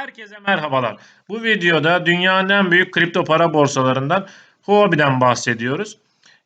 Herkese merhabalar. Bu videoda dünyanın en büyük kripto para borsalarından Huobi'den bahsediyoruz.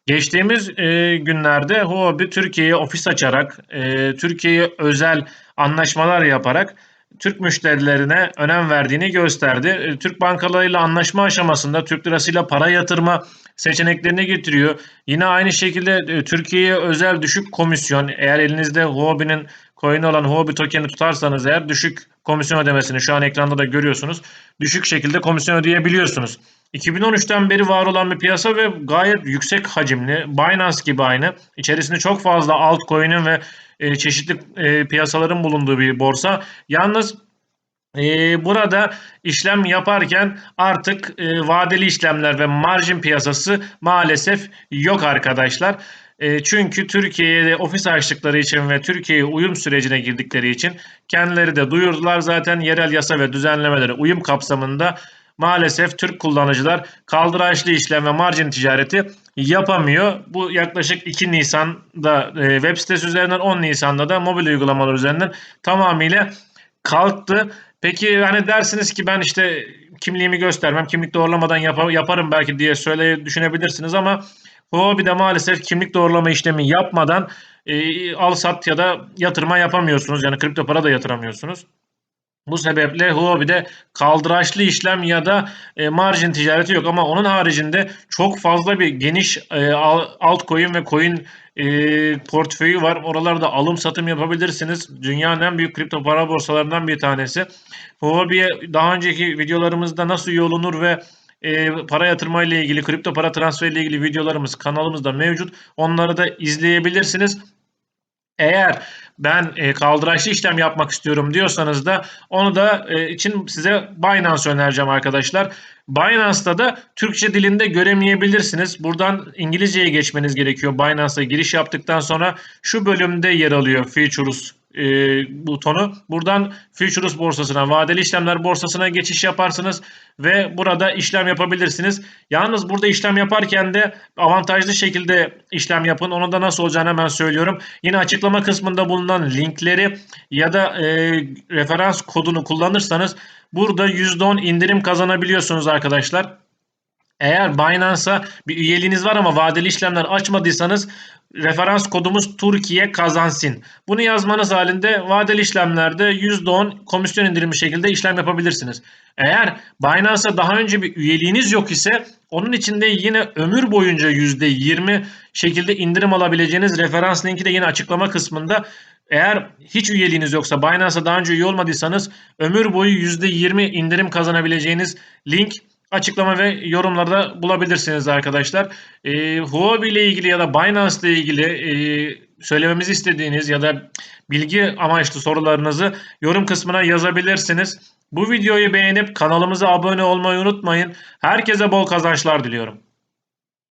Geçtiğimiz e, günlerde Huobi Türkiye'ye ofis açarak, e, Türkiye'ye özel anlaşmalar yaparak Türk müşterilerine önem verdiğini gösterdi. E, Türk bankalarıyla anlaşma aşamasında Türk lirasıyla para yatırma seçeneklerini getiriyor. Yine aynı şekilde e, Türkiye'ye özel düşük komisyon eğer elinizde Huobi'nin coin'i olan Huobi token'i tutarsanız eğer düşük komisyon ödemesini şu an ekranda da görüyorsunuz. Düşük şekilde komisyon ödeyebiliyorsunuz. 2013'ten beri var olan bir piyasa ve gayet yüksek hacimli. Binance gibi aynı. İçerisinde çok fazla altcoin'in ve e, çeşitli e, piyasaların bulunduğu bir borsa. Yalnız e, burada işlem yaparken artık e, vadeli işlemler ve marjin piyasası maalesef yok arkadaşlar. E, çünkü Türkiye'de ofis açtıkları için ve Türkiye'ye uyum sürecine girdikleri için kendileri de duyurdular zaten yerel yasa ve düzenlemelere uyum kapsamında maalesef Türk kullanıcılar kaldıraçlı işlem ve marjin ticareti yapamıyor. Bu yaklaşık 2 Nisan'da e, web sitesi üzerinden 10 Nisan'da da mobil uygulamalar üzerinden tamamıyla kalktı. Peki hani dersiniz ki ben işte kimliğimi göstermem, kimlik doğrulamadan yap- yaparım belki diye söyle düşünebilirsiniz ama Huobi'de maalesef kimlik doğrulama işlemi yapmadan e, al sat ya da yatırma yapamıyorsunuz. Yani kripto para da yatıramıyorsunuz. Bu sebeple Huobi'de kaldıraçlı işlem ya da e, marjin ticareti yok ama onun haricinde çok fazla bir geniş e, altcoin ve coin e, portföyü var. Oralarda alım satım yapabilirsiniz. Dünyanın en büyük kripto para borsalarından bir tanesi. Huobi'ye daha önceki videolarımızda nasıl yolunur ve e, para yatırma ile ilgili, kripto para transferi ile ilgili videolarımız kanalımızda mevcut. Onları da izleyebilirsiniz. Eğer ben e, kaldıraçlı işlem yapmak istiyorum diyorsanız da onu da e, için size Binance önereceğim arkadaşlar. Binance'da da Türkçe dilinde göremeyebilirsiniz. Buradan İngilizceye geçmeniz gerekiyor. Binance'a giriş yaptıktan sonra şu bölümde yer alıyor Futures e, butonu. Buradan Futures borsasına, vadeli işlemler borsasına geçiş yaparsınız ve burada işlem yapabilirsiniz. Yalnız burada işlem yaparken de avantajlı şekilde işlem yapın. Onu da nasıl olacağını hemen söylüyorum. Yine açıklama kısmında bulunan linkleri ya da e, referans kodunu kullanırsanız burada %10 indirim kazanabiliyorsunuz arkadaşlar. Eğer Binance'a bir üyeliğiniz var ama vadeli işlemler açmadıysanız referans kodumuz Türkiye kazansın. Bunu yazmanız halinde vadeli işlemlerde %10 komisyon indirimli şekilde işlem yapabilirsiniz. Eğer Binance'a daha önce bir üyeliğiniz yok ise onun içinde yine ömür boyunca %20 şekilde indirim alabileceğiniz referans linki de yine açıklama kısmında. Eğer hiç üyeliğiniz yoksa Binance'a daha önce üye olmadıysanız ömür boyu %20 indirim kazanabileceğiniz link açıklama ve yorumlarda bulabilirsiniz arkadaşlar. E, Huobi ile ilgili ya da Binance ile ilgili e, söylememizi istediğiniz ya da bilgi amaçlı sorularınızı yorum kısmına yazabilirsiniz. Bu videoyu beğenip kanalımıza abone olmayı unutmayın. Herkese bol kazançlar diliyorum.